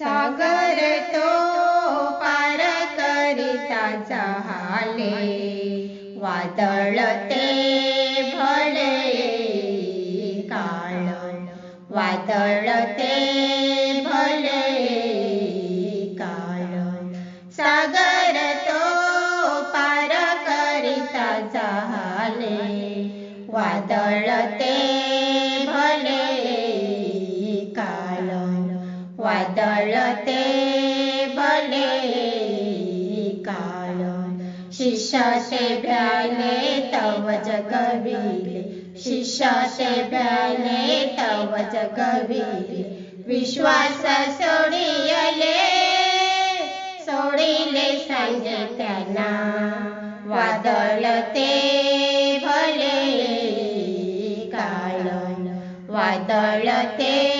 सागर तो पार करिता चाले वादळ ते भले काळ. वादळ ते भले काळ. सागर तो पार करिता चाले वादळ ते भले दळते भले काळ शिष्याचे ब्याले तव जगविले. शिष्याचे ब्याले तव जगविले. विश्वास सोडियले सोडिले सांगे त्यांना. वादळते भले काळ वादळते